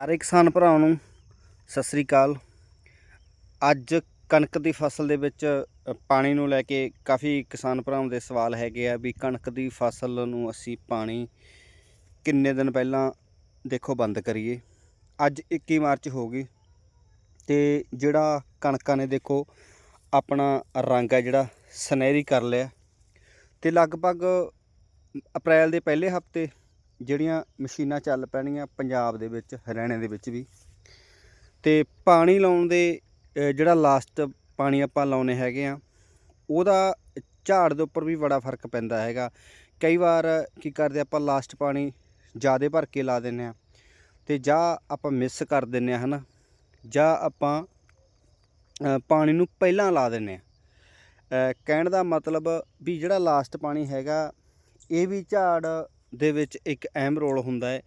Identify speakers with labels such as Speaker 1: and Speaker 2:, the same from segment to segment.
Speaker 1: ਸਾਰੇ ਕਿਸਾਨ ਭਰਾਵਾਂ ਨੂੰ ਸਤਿ ਸ੍ਰੀ ਅਕਾਲ। ਅੱਜ ਕਣਕ ਦੀ ਫਸਲ ਦੇ ਵਿੱਚ ਪਾਣੀ ਨੂੰ ਲੈ ਕੇ ਕਾਫੀ ਕਿਸਾਨ ਭਰਾਵਾਂ ਦੇ ਸਵਾਲ ਹੈਗੇ ਆ ਵੀ ਕਣਕ ਦੀ ਫਸਲ ਨੂੰ ਅਸੀਂ ਪਾਣੀ ਕਿੰਨੇ ਦਿਨ ਪਹਿਲਾਂ ਦੇਖੋ ਬੰਦ ਕਰੀਏ? ਅੱਜ 21 ਮਾਰਚ ਹੋ ਗਈ ਤੇ ਜਿਹੜਾ ਕਣਕਾਂ ਨੇ ਦੇਖੋ ਆਪਣਾ ਰੰਗ ਹੈ ਜਿਹੜਾ, ਸੁਨਹਿਰੀ ਕਰ ਲਿਆ ਤੇ ਲਗਭਗ ਅਪ੍ਰੈਲ ਦੇ ਪਹਿਲੇ ਹਫ਼ਤੇ ਜਿਹੜੀਆਂ ਮਸ਼ੀਨਾਂ ਚੱਲ ਪੈਣੀਆਂ ਪੰਜਾਬ ਦੇ ਵਿੱਚ, ਹਰਿਆਣੇ ਦੇ ਵਿੱਚ ਵੀ। ਤੇ ਪਾਣੀ ਲਾਉਣ ਦੇ ਜਿਹੜਾ ਲਾਸਟ ਪਾਣੀ ਆਪਾਂ ਲਾਉਨੇ ਹੈਗੇ ਆ, ਉਹਦਾ ਝਾੜ ਦੇ ਉੱਪਰ ਵੀ ਬੜਾ ਫ਼ਰਕ ਪੈਂਦਾ ਹੈਗਾ। ਕਈ ਵਾਰ ਕੀ ਕਰਦੇ ਆਪਾਂ ਲਾਸਟ ਪਾਣੀ ਜ਼ਿਆਦਾ ਭਰ ਕੇ ਲਾ ਦਿੰਨੇ ਆ ਤੇ ਜਾਂ ਆਪਾਂ ਮਿਸ ਕਰ ਦਿੰਨੇ ਆ, ਹਨਾ? ਜਾਂ ਆਪਾਂ ਪਾਣੀ ਨੂੰ ਪਹਿਲਾਂ ਲਾ ਦਿੰਨੇ ਆ। ਕਹਿਣ ਦਾ ਮਤਲਬ ਵੀ ਜਿਹੜਾ ਲਾਸਟ ਪਾਣੀ ਹੈਗਾ, ਇਹ ਵੀ ਝਾੜ ਦੇ ਵਿੱਚ ਇੱਕ ਅਹਿਮ ਰੋਲ ਹੁੰਦਾ ਹੈ।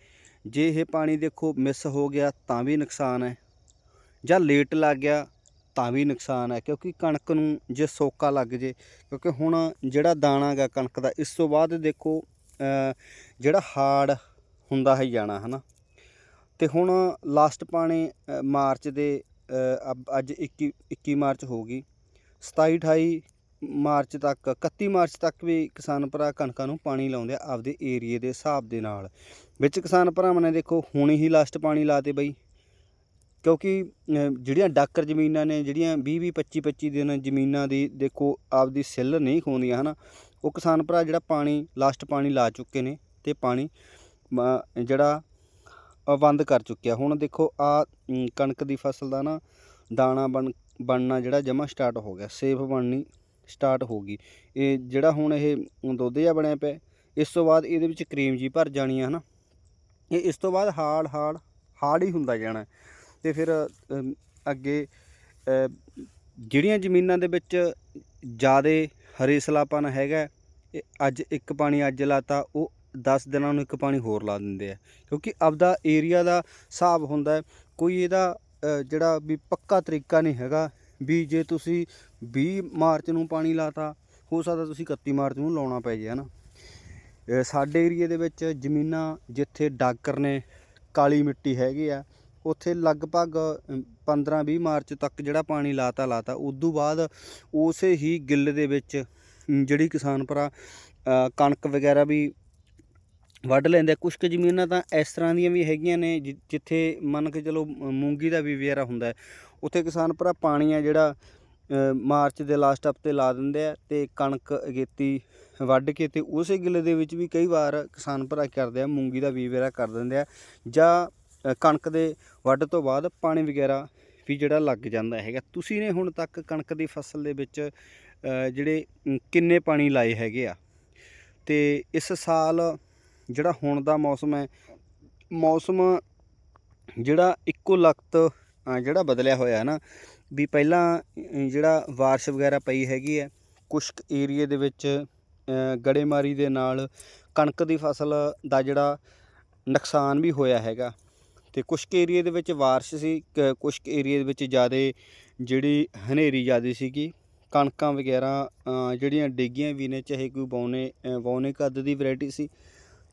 Speaker 1: ਜੇ ਇਹ ਪਾਣੀ ਦੇਖੋ ਮਿਸ ਹੋ ਗਿਆ ਤਾਂ ਵੀ ਨੁਕਸਾਨ ਹੈ ਜਾਂ ਲੇਟ ਲੱਗ ਗਿਆ ਤਾਂ ਵੀ ਨੁਕਸਾਨ ਹੈ, ਕਿਉਂਕਿ ਕਣਕ ਨੂੰ ਜੇ ਸੋਕਾ ਲੱਗ ਜੇ, ਕਿਉਂਕਿ ਹੁਣ ਜਿਹੜਾ ਦਾਣਾ ਗਾ ਕਣਕ ਦਾ, ਇਸ ਤੋਂ ਬਾਅਦ ਦੇਖੋ ਜਿਹੜਾ ਹਾਰਡ ਹੁੰਦਾ ਹੈ ਜਾਣਾ, ਹਨਾ। ਤੇ ਹੁਣ ਲਾਸਟ ਪਾਣੀ ਮਾਰਚ ਦੇ ਅੱਜ 21 21 ਮਾਰਚ ਹੋ ਗਈ। 27 28 ਮਾਰਚ ਤੱਕ 31 ਮਾਰਚ ਤੱਕ ਵੀ ਕਿਸਾਨ ਭਰਾ ਕਣਕਾਂ ਨੂੰ ਪਾਣੀ ਲਾਉਂਦੇ ਆ ਆਪਦੇ ਏਰੀਏ ਦੇ ਹਿਸਾਬ ਦੇ ਨਾਲ। ਵਿੱਚ ਕਿਸਾਨ ਭਰਾਵਾਂ ਨੇ ਦੇਖੋ, ਹੁਣੇ ਹੀ ਲਾਸਟ ਪਾਣੀ ਲਾਤੇ ਬਈ। ਕਿਉਂਕਿ ਜਿਹੜੀਆਂ ਡਾਕਰ ਜ਼ਮੀਨਾਂ ਨੇ, ਜਿਹੜੀਆਂ 20 20 25 25 ਦਿਨ ਜ਼ਮੀਨਾਂ ਦੀ ਦੇਖੋ, ਆਪਦੀ ਸਿੱਲ ਨਹੀਂ ਖੋਂਦੀਆਂ, ਹਨਾ, ਉਹ ਕਿਸਾਨ ਭਰਾ ਜਿਹੜਾ ਪਾਣੀ ਲਾਸਟ ਪਾਣੀ ਲਾ ਚੁੱਕੇ ਨੇ ਤੇ ਪਾਣੀ ਜਿਹੜਾ ਬੰਦ ਕਰ ਚੁੱਕਿਆ। ਹੁਣ ਦੇਖੋ, ਆ ਕਣਕ ਦੀ ਫਸਲ ਦਾ ਨਾ ਦਾਣਾ ਬਣ, ਬਣਨਾ ਜਿਹੜਾ ਜਮਾ ਸਟਾਰਟ ਹੋ ਗਿਆ। ਸੇਫ ਬਣਨੀ ਸਟਾਰਟ ਹੋ ਗਈ। ਇਹ ਜਿਹੜਾ ਹੁਣ ਇਹ ਦੁੱਧ ਜਿਹਾ ਬਣਿਆ ਪਿਆ, ਇਸ ਤੋਂ ਬਾਅਦ ਇਹਦੇ ਵਿੱਚ ਕਰੀਮ ਜੀ ਭਰ ਜਾਣੀ ਆ, ਹਨਾ। ਇਹ ਇਸ ਤੋਂ ਬਾਅਦ ਹਾਰਡ ਹਾਰਡ ਹਾਰਡ ਹੀ ਹੁੰਦਾ ਜਾਣਾ। ਤੇ ਫਿਰ ਅੱਗੇ ਜਿਹੜੀਆਂ ਜ਼ਮੀਨਾਂ ਦੇ ਵਿੱਚ ਜ਼ਿਆਦਾ ਹਰੇਸਲਾਪਨ ਹੈਗਾ, ਇਹ ਅੱਜ ਇੱਕ ਪਾਣੀ ਅੱਜ ਲਾਤਾ, ਉਹ 10 ਦਿਨਾਂ ਨੂੰ ਇੱਕ ਪਾਣੀ ਹੋਰ ਲਾ ਦਿੰਦੇ ਆ। ਕਿਉਂਕਿ ਆਪਦਾ ਏਰੀਆ ਦਾ ਹਿਸਾਬ ਹੁੰਦਾ, ਕੋਈ ਇਹਦਾ ਜਿਹੜਾ ਵੀ ਪੱਕਾ ਤਰੀਕਾ ਨਹੀਂ ਹੈਗਾ ਵੀ ਜੇ ਤੁਸੀਂ 20 ਮਾਰਚ ਨੂੰ ਪਾਣੀ ਲਾਤਾ ਹੋ ਸਕਦਾ ਤੁਸੀਂ 31 ਮਾਰਚ ਨੂੰ ਲਾਉਣਾ ਪੈ ਜੇ ਹਨਾ? ਅ, ਸਾਡੇ ਏਰੀਏ ਦੇ ਵਿੱਚ ਜ਼ਮੀਨਾਂ ਜਿੱਥੇ ਡਾਕਰ ਨੇ ਕਾਲੀ ਮਿੱਟੀ ਹੈਗੀ ਆ ਉੱਥੇ ਲਗਭਗ 15-20 ਮਾਰਚ ਤੱਕ ਜਿਹੜਾ ਪਾਣੀ ਲਾਤਾ ਲਾਤਾ। ਉਦੋਂ ਬਾਅਦ ਉਸੇ ਹੀ ਗਿੱਲ ਦੇ ਵਿੱਚ ਜਿਹੜੀ ਕਿਸਾਨ ਭਰਾ ਕਣਕ ਵਗੈਰਾ ਵੀ ਵੱਢ ਲੈਂਦੇ ਆ। ਕੁਛ ਕੁ ਜ਼ਮੀਨਾਂ ਤਾਂ ਇਸ ਤਰ੍ਹਾਂ ਦੀਆਂ ਵੀ ਹੈਗੀਆਂ ਨੇ ਜਿ- ਜਿੱਥੇ ਮੰਨ ਕੇ ਚਲੋ ਮੂੰਗੀ ਦਾ ਵੀ ਵਗੈਰਾ ਹੁੰਦਾ ਹੈ। ਉੱਥੇ ਕਿਸਾਨ ਭਰਾ ਪਾਣੀ ਆ ਜਿਹੜਾ ਮਾਰਚ ਦੇ ਲਾਸਟ ਹਫ਼ਤੇ ਲਾ ਦਿੰਦੇ ਆ ਤੇ ਕਣਕ, ਅਗੇਤੀ ਵੱਢ ਕੇ ਤੇ ਉਸੇ ਗਿੱਲੇ ਦੇ ਵਿੱਚ ਵੀ ਕਈ ਵਾਰ ਕਿਸਾਨ ਭਰਾ ਕਰਦੇ ਆ, ਮੂੰਗੀ ਦਾ ਵੀ ਵਗੈਰਾ ਕਰ ਦਿੰਦੇ ਆ ਜਾਂ ਕਣਕ ਦੇ ਵੱਢ ਤੋਂ ਬਾਅਦ ਪਾਣੀ ਵਗੈਰਾ ਵੀ ਜਿਹੜਾ ਲੱਗ ਜਾਂਦਾ ਹੈਗਾ। ਤੁਸੀਂ ਨੇ ਹੁਣ ਤੱਕ ਕਣਕ ਦੀ ਫਸਲ ਦੇ ਵਿੱਚ ਜਿਹੜੇ ਕਿੰਨੇ ਪਾਣੀ ਲਾਏ ਹੈਗੇ ਆ? ਤੇ ਇਸ ਸਾਲ ਜਿਹੜਾ ਹੁਣ ਦਾ ਮੌਸਮ ਹੈ ਮੌਸਮ ਜਿਹੜਾ ਇੱਕੋ ਲਖਤ ਜਿਹੜਾ ਬਦਲਿਆ ਹੋਇਆ ਹੈ ਨਾ ਵੀ ਪਹਿਲਾਂ ਜਿਹੜਾ ਬਾਰਿਸ਼ ਵਗੈਰਾ ਪਈ ਹੈਗੀ ਹੈ ਕੁਛ ਏਰੀਏ ਦੇ ਵਿੱਚ ਗੜੇਮਾਰੀ ਦੇ ਨਾਲ ਕਣਕ ਦੀ ਫਸਲ ਦਾ ਜਿਹੜਾ ਨੁਕਸਾਨ ਵੀ ਹੋਇਆ ਹੈਗਾ। ਤੇ ਕੁਛ ਕੁ ਏਰੀਏ ਦੇ ਵਿੱਚ ਬਾਰਿਸ਼ ਸੀ ਕ- ਕੁਛ ਕੁ ਏਰੀਏ ਦੇ ਵਿੱਚ ਜ਼ਿਆਦਾ ਜਿਹੜੀ ਹਨੇਰੀ ਜ਼ਿਆਦਾ ਸੀਗੀ ਕਣਕਾਂ ਵਗੈਰਾ ਜਿਹੜੀਆਂ ਡਿੱਗੀਆਂ ਵੀ ਨੇ ਚਾਹੇ ਕੋਈ ਬੌਨੇ ਅ, ਬੌਨੇ ਕੱਦ ਦੀ ਵੈਰਾਈਟੀ ਸੀ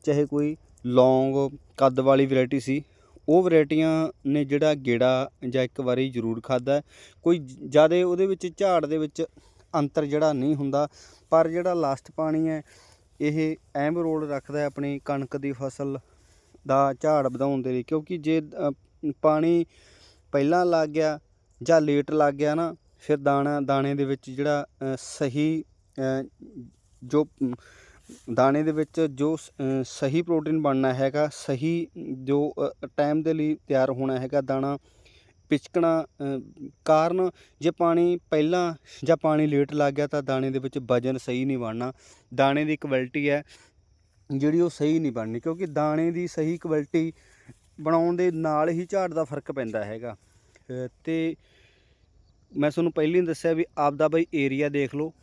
Speaker 1: ਚਾਹੇ ਕੋਈ ਲੌਂਗ, ਕੱਦ ਵਾਲੀ ਵੈਰਾਈਟੀ ਸੀ, ਉਹ ਵੈਰਾਈਟੀਆਂ ਨੇ ਜਿਹੜਾ ਗੇੜਾ ਜਾਂ ਇੱਕ ਵਾਰੀ ਜ਼ਰੂਰ ਖਾਦਾ ਕੋਈ ਜ਼ਿਆਦਾ ਉਹਦੇ ਵਿੱਚ ਝਾੜ ਦੇ ਵਿੱਚ ਅੰਤਰ ਜਿਹੜਾ ਨਹੀਂ ਹੁੰਦਾ, ਪਰ ਜਿਹੜਾ ਲਾਸਟ ਪਾਣੀ ਹੈ, ਇਹ ਅਹਿਮ ਰੋਲ ਰੱਖਦਾ ਆਪਣੀ ਕਣਕ ਦੀ ਫਸਲ ਦਾ ਝਾੜ ਵਧਾਉਣ ਦੇ ਲਈ। ਕਿਉਂਕਿ ਜੇ ਪਾਣੀ ਪਹਿਲਾਂ ਲੱਗ ਗਿਆ ਜਾਂ ਲੇਟ ਲੱਗ ਗਿਆ ਨਾ, ਫਿਰ ਦਾਣਾ, ਦਾਣੇ ਦੇ ਵਿੱਚ ਜਿਹੜਾ ਸਹੀ ਜੋ ਦਾਣੇ ਦੇ ਵਿੱਚ ਜੋ ਸ- ਸਹੀ ਪ੍ਰੋਟੀਨ ਬਣਨਾ ਹੈਗਾ ਸਹੀ ਜੋ ਟਾਈਮ ਦੇ ਲਈ ਤਿਆਰ ਹੋਣਾ ਹੈਗਾ ਦਾਣਾ ਪਿਚਕਣਾ ਕਾਰਨ ਜੇ ਪਾਣੀ ਪਹਿਲਾਂ ਜਾਂ ਪਾਣੀ ਲੇਟ ਲੱਗ ਗਿਆ ਤਾਂ ਦਾਣੇ ਦੇ ਵਿੱਚ ਵਜਨ ਸਹੀ ਨਹੀਂ ਬਣਨਾ। ਦਾਣੇ ਦੀ ਕੁਆਲਿਟੀ ਹੈ ਜਿਹੜੀ ਉਹ ਸਹੀ ਨਹੀਂ ਬਣਨੀ ਕਿਉਂਕਿ ਦਾਣੇ ਦੀ ਸਹੀ ਕੁਆਲਿਟੀ ਬਣਾਉਣ ਦੇ ਨਾਲ ਹੀ ਝਾੜ ਦਾ ਫ਼ਰਕ ਪੈਂਦਾ ਹੈਗਾ। ਅ, ਤੇ ਮੈਂ ਤੁਹਾਨੂੰ ਪਹਿਲਾਂ ਹੀ ਦੱਸਿਆ ਵੀ ਆਪਦਾ ਬਈ ਏਰੀਆ ਦੇਖ ਲਓ।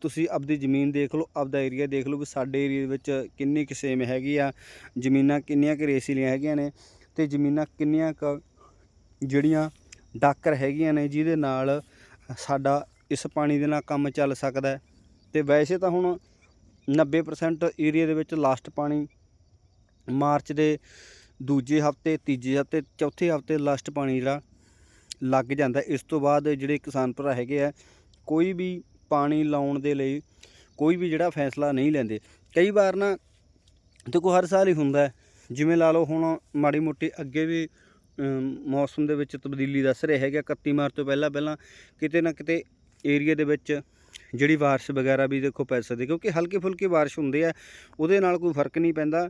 Speaker 1: ਤੁਸੀਂ ਆਪਦੀ ਜ਼ਮੀਨ ਦੇਖ ਲਓ, ਆਪਦਾ ਏਰੀਆ ਦੇਖ ਲਓ ਵੀ ਸਾਡੇ ਏਰੀਆ ਦੇ ਵਿੱਚ ਕਿੰਨੀ ਕੁ ਸੇਮ ਹੈਗੀ ਆ, ਜ਼ਮੀਨਾਂ ਕਿੰਨੀਆਂ ਕੁ ਰੇਸੀਲੀਆਂ ਹੈਗੀਆਂ ਨੇ ਤੇ ਜ਼ਮੀਨਾਂ ਕਿੰਨੀਆਂ ਕੁ ਜਿਹੜੀਆਂ ਡਾਕਰ ਹੈਗੀਆਂ ਨੇ ਜਿਹਦੇ ਨਾਲ ਸਾਡਾ ਇਸ ਪਾਣੀ ਦੇ ਨਾਲ ਕੰਮ ਚੱਲ ਸਕਦਾ ਹੈ। ਤੇ ਵੈਸੇ ਤਾਂ ਹੁਣ 90% ਏਰੀਆ ਦੇ ਵਿੱਚ ਲਾਸਟ ਪਾਣੀ ਮਾਰਚ ਦੇ ਦੂਜੇ ਹਫ਼ਤੇ, ਤੀਜੇ ਹਫ਼ਤੇ, ਚੌਥੇ ਹਫ਼ਤੇ ਲਾਸਟ ਪਾਣੀ ਜਿਹੜਾ ਲੱਗ ਜਾਂਦਾ ਇਸ ਤੋਂ ਬਾਅਦ ਜਿਹੜੇ ਕਿਸਾਨ ਭਰਾ ਹੈਗੇ ਆ, ਕੋਈ ਵੀ ਪਾਣੀ ਲਾਉਣ ਦੇ ਲਈ ਕੋਈ ਵੀ ਜਿਹੜਾ ਫੈਸਲਾ ਨਹੀਂ ਲੈਂਦੇ। ਕਈ ਵਾਰ ਨਾ ਦੇਖੋ ਹਰ ਸਾਲ ਹੀ ਹੁੰਦਾ ਜਿਵੇਂ ਲਾ ਲਓ ਹੁਣ ਮਾੜੀ ਮੋਟੀ ਅੱਗੇ ਵੀ ਮੌਸਮ ਦੇ ਵਿੱਚ ਤਬਦੀਲੀ ਦੱਸ ਰਹੇ ਹੈਗੇ। ਆ, 31 ਮਾਰਚ ਤੋਂ ਪਹਿਲਾਂ ਪਹਿਲਾਂ ਕਿਤੇ ਨਾ ਕਿਤੇ ਏਰੀਆ ਦੇ ਵਿੱਚ ਜਿਹੜੀ ਬਾਰਿਸ਼ ਵਗੈਰਾ ਵੀ ਦੇਖੋ ਪੈ ਸਕਦੀ ਕਿਉਂਕਿ ਹਲਕੀ ਫੁਲਕੀ ਬਾਰਿਸ਼ ਹੁੰਦੀ ਹੈ ਉਹਦੇ ਨਾਲ ਕੋਈ ਫ਼ਰਕ ਨਹੀਂ ਪੈਂਦਾ।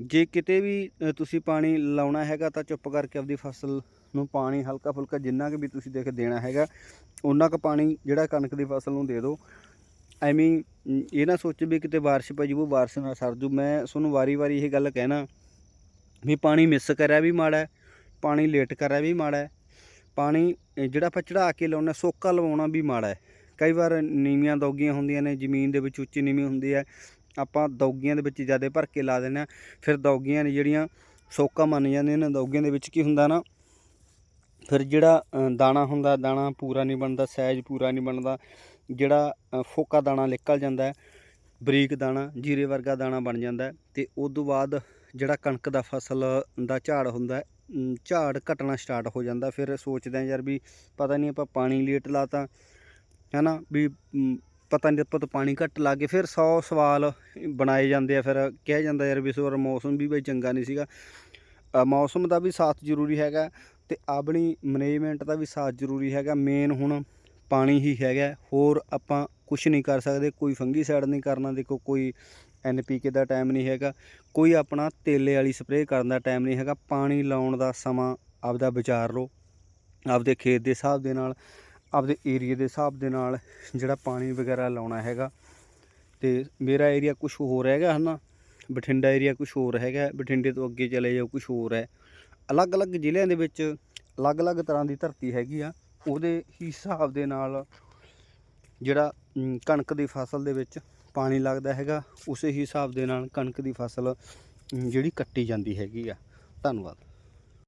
Speaker 1: ਜੇ ਕਿਤੇ ਵੀ ਤੁਸੀਂ ਪਾਣੀ ਲਾਉਣਾ ਹੈਗਾ ਤਾਂ ਚੁੱਪ ਕਰਕੇ ਆਪਦੀ ਫਸਲ ਨੂੰ ਪਾਣੀ ਹਲਕਾ ਫੁਲਕਾ ਜਿੰਨਾ ਕੁ ਵੀ ਤੁਸੀਂ ਦੇਖ ਦੇਣਾ ਹੈਗਾ ਉਹਨਾਂ ਕੁ ਪਾਣੀ ਜਿਹੜਾ ਕਣਕ ਦੀ ਫਸਲ ਨੂੰ ਦੇ ਦਿਓ ਐਵੇਂ ਇਹ ਨਾ ਸੋਚੋ ਵੀ ਕਿਤੇ ਬਾਰਿਸ਼ ਪੈ ਜੂ, ਬਾਰਿਸ਼ ਨਾਲ ਸਰ ਜੂ। ਮੈਂ ਤੁਹਾਨੂੰ ਵਾਰੀ-ਵਾਰੀ ਇਹ ਗੱਲ ਕਹਿਣਾ ਵੀ ਪਾਣੀ ਮਿਸ ਕਰਿਆ ਵੀ ਮਾੜਾ ਪਾਣੀ ਲੇਟ ਕਰਿਆ ਵੀ ਮਾੜਾ ਹੈ। ਪਾਣੀ ਜਿਹੜਾ ਆਪਾਂ ਚੜਾ ਕੇ ਲਾਉਣਾ, ਸੋਕਾ ਲਵਾਉਣਾ ਵੀ ਮਾੜਾ ਹੈ। ਕਈ ਵਾਰ ਨੀਵੀਆਂ ਦੌਗੀਆਂ ਹੁੰਦੀਆਂ ਨੇ, ਜ਼ਮੀਨ ਦੇ ਵਿੱਚ ਉੱਚੀ ਨੀਵੀਂ ਹੁੰਦੀ ਹੈ। ਆਪਾਂ ਦੌਗੀਆਂ ਦੇ ਵਿੱਚ ਜ਼ਿਆਦਾ ਭਰ ਕੇ ਲਾ ਦਿੰਦੇ ਹਾਂ, ਫਿਰ ਦੌਗੀਆਂ ਨੇ ਜਿਹੜੀਆਂ ਸੋਕਾ ਮੰਨ ਜਾਂਦੀਆਂ ਨੇ, ਦੌਗੀਆਂ ਦੇ ਵਿੱਚ ਕੀ ਹੁੰਦਾ ਨਾ ਫਿਰ ਜਿਹੜਾ ਦਾਣਾ ਹੁੰਦਾ, ਦਾਣਾ ਪੂਰਾ ਨਹੀਂ ਬਣਦਾ ਸਾਈਜ਼ ਪੂਰਾ ਨਹੀਂ ਬਣਦਾ, ਜਿਹੜਾ ਫੋਕਾ ਦਾਣਾ ਨਿਕਲ ਜਾਂਦਾ ਬਰੀਕ ਦਾਣਾ, ਜੀਰੇ ਵਰਗਾ ਦਾਣਾ ਬਣ ਜਾਂਦਾ ਹੈ, ਤੇ ਉਸ ਤੋਂ ਬਾਅਦ ਜਿਹੜਾ ਕਣਕ ਦਾ ਫਸਲ ਦਾ ਝਾੜ ਹੁੰਦਾ ਝਾੜ ਘਟਣਾ ਸਟਾਰਟ ਹੋ ਜਾਂਦਾ। ਫਿਰ ਸੋਚਦੇ ਆ ਯਾਰ ਵੀ ਪਤਾ ਨਹੀਂ ਆਪਾਂ ਪਾਣੀ ਲੇਟ ਲਾਤਾ, ਹੈਨਾ, ਵੀ ਪਤਾ ਨਹੀਂ ਆਪਾਂ ਤਾਂ ਪਾਣੀ ਘੱਟ ਲਾ ਕੇ ਫਿਰ 100 ਸਵਾਲ ਬਣਾਏ ਜਾਂਦੇ ਆ। ਫਿਰ ਕਿਹਾ ਜਾਂਦਾ ਯਾਰ ਵੀ ਇਸ ਵਾਰ ਮੌਸਮ ਵੀ ਬਈ ਚੰਗਾ ਨਹੀਂ ਸੀਗਾ। ਮੌਸਮ ਦਾ ਵੀ ਸਾਥ ਜ਼ਰੂਰੀ ਹੈਗਾ ਤੇ ਆਪਣੀ ਮੈਨੇਜਮੈਂਟ ਦਾ ਵੀ ਸਾਥ ਜ਼ਰੂਰੀ ਹੈਗਾ। ਮੇਨ ਹੁਣ ਪਾਣੀ ਹੀ ਹੈਗਾ। ਹੋਰ ਆਪਾਂ ਕੁਝ ਨਹੀਂ ਕਰ ਸਕਦੇ। ਕੋਈ ਫੰਗੀਸਾਈਡ ਨਹੀਂ ਕਰਨਾ। ਦੇਖੋ, ਕੋਈ ਐਨਪੀਕੇ ਦਾ ਟਾਈਮ ਨਹੀਂ ਹੈਗਾ। ਕੋਈ ਆਪਣਾ ਤੇਲੇ ਵਾਲੀ ਸਪਰੇਅ ਕਰਨ ਦਾ ਟਾਈਮ ਨਹੀਂ ਹੈਗਾ। ਪਾਣੀ ਲਾਉਣ ਦਾ ਸਮਾਂ ਆਪਦਾ ਵਿਚਾਰ ਲਓ। ਆਪਦੇ ਖੇਤ ਦੇ ਹਿਸਾਬ ਦੇ ਨਾਲ, ਆਪਦੇ ਏਰੀਏ ਦੇ ਹਿਸਾਬ ਦੇ ਨਾਲ ਜਿਹੜਾ ਪਾਣੀ ਵਗੈਰਾ ਲਾਉਣਾ ਹੈਗਾ। ਤੇ ਮੇਰਾ ਏਰੀਆ ਕੁਝ ਹੋਰ ਹੈਗਾ ਹਨਾ। ਬਠਿੰਡਾ ਏਰੀਆ ਕੁਝ ਹੋਰ ਹੈਗਾ, ਬਠਿੰਡੇ ਤੋਂ ਅੱਗੇ ਚਲੇ ਜਾਓ ਕੁਝ ਹੋਰ ਹੈ। ਅਲੱਗ-ਅਲੱਗ ਜ਼ਿਲ੍ਹਿਆਂ ਦੇ ਵਿੱਚ ਅਲੱਗ-ਅਲੱਗ ਤਰ੍ਹਾਂ ਦੀ ਧਰਤੀ ਹੈਗੀ ਆ, ਉਹਦੇ ਹੀ ਹਿਸਾਬ ਦੇ ਨਾਲ ਜਿਹੜਾ ਕਣਕ ਦੀ ਫਸਲ ਦੇ ਵਿੱਚ ਪਾਣੀ ਲੱਗਦਾ ਹੈਗਾ, ਉਸੇ ਹੀ ਹਿਸਾਬ ਦੇ ਨਾਲ ਕਣਕ ਦੀ ਫਸਲ ਜਿਹੜੀ ਕੱਟੀ ਜਾਂਦੀ ਹੈਗੀ ਆ। ਧੰਨਵਾਦ।